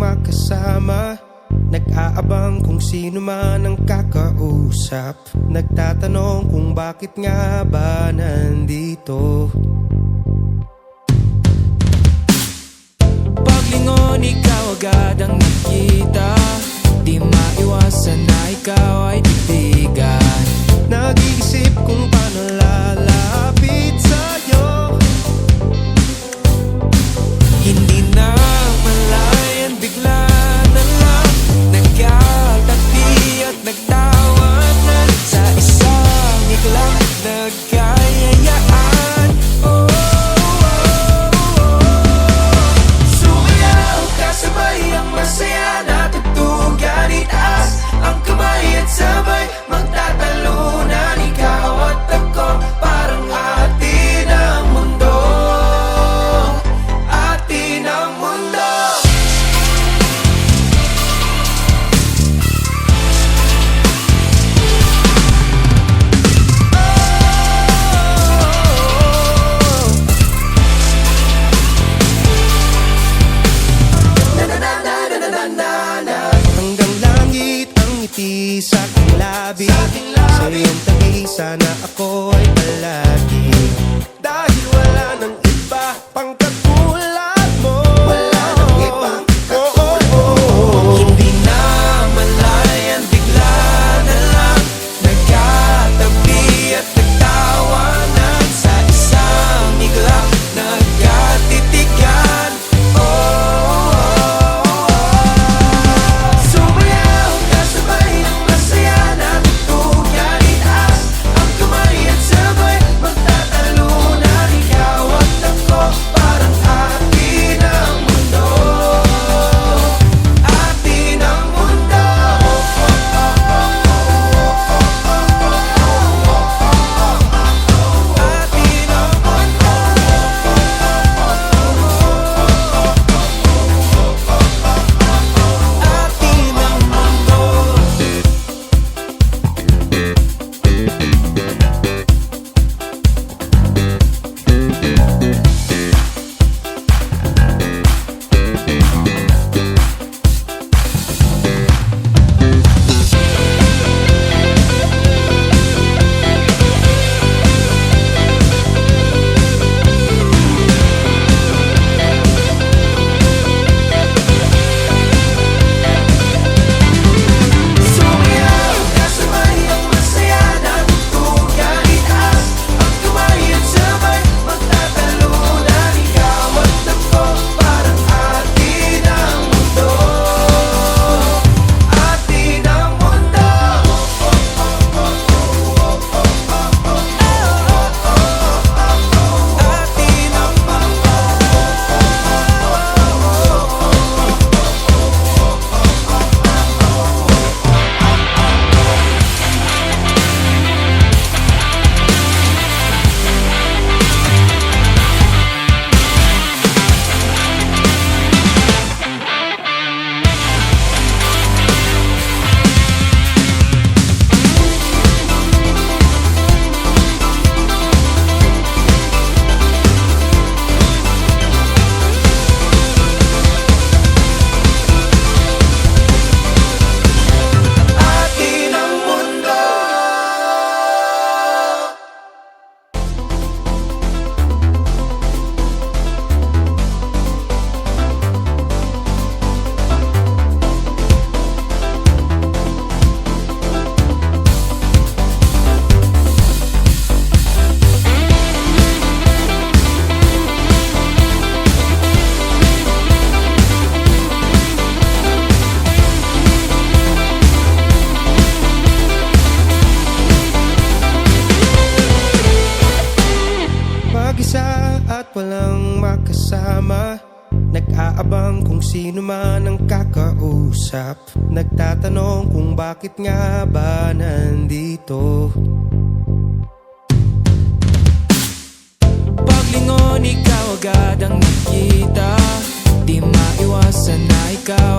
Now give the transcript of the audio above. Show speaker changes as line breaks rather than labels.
makasama. Nag-aabang kung sino man ang kakausap. Nagtatanong kung bakit nga ba nandito.
Paglingon ikaw agad ang nakita.
make Nag-aabang kung sino man ang kakausap. Nagtatanong kung bakit nga ba nandito.
Paglingon, ikaw agad ang nakita. Di maiwasan na ikaw.